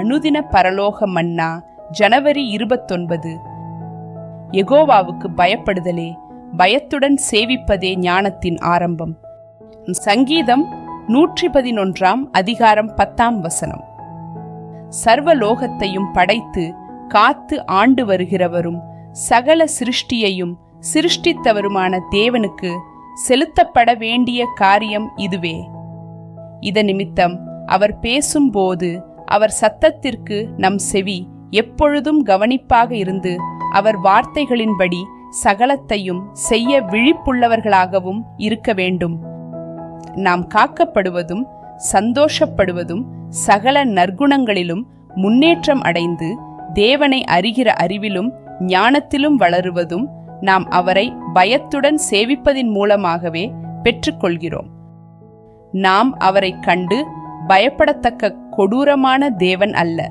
அனுதின பரலோக மன்னா ஜனவரி இருபத்தொன்பது. எகோவாவுக்கு பயப்படுதலே பயத்துடன் சேவிப்பதே ஞானத்தின் ஆரம்பம். சங்கீதம் நூற்றி பதினொன்றாம் அதிகாரம் பத்தாம் வசனம். சர்வலோகத்தையும் படைத்து காத்து ஆண்டு வருகிறவரும் சகல சிருஷ்டியையும் சிருஷ்டித்தவருமான தேவனுக்கு செலுத்தப்பட வேண்டிய காரியம் இதுவே. இத நிமித்தம் அவர் பேசும்போது அவர் சத்தத்திற்கு நம் செவி எப்பொழுதும் கவனிப்பாக இருந்து அவர் வார்த்தைகளின்படி சகலத்தையும் செய்ய விழிப்புள்ளவர்களாகவும் இருக்க வேண்டும். நாம் காக்கப்படுவதும் சந்தோஷப்படுவதும் சகல நற்குணங்களிலும் முன்னேற்றம் அடைந்து தேவனை அறிகிற அறிவிலும் ஞானத்திலும் வளருவதும் நாம் அவரை பயத்துடன் சேவிப்பதின் மூலமாகவே பெற்றுக்கொள்கிறோம். நாம் அவரை கண்டு பயப்படத்தக்க கொடூரமான தேவன் அல்ல.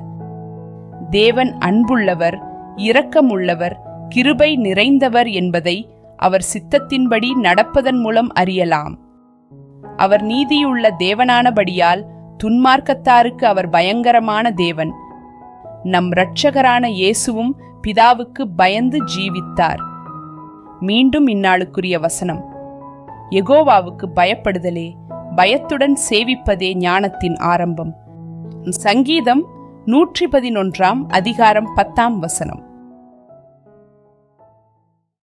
தேவன் அன்புள்ளவர் இரக்கமுள்ளவர் கிருபை நிறைந்தவர் என்பதை அவர் சித்தத்தின்படி நடப்பதன் மூலம் அறியலாம். அவர் நீதியுள்ள தேவனானபடியால் துன்மார்க்கத்தாருக்கு அவர் பயங்கரமான தேவன். நம் இரட்சகரான இயேசுவும் பிதாவுக்கு பயந்து ஜீவித்தார். மீண்டும் இந்நாளுக்குரிய வசனம். எகோவாவுக்கு பயப்படுதலே பயத்துடன் சேவிப்பதே ஞானத்தின் ஆரம்பம். சங்கீதம் நூற்றி பதினொன்றாம் அதிகாரம் பத்தாம் வசனம்.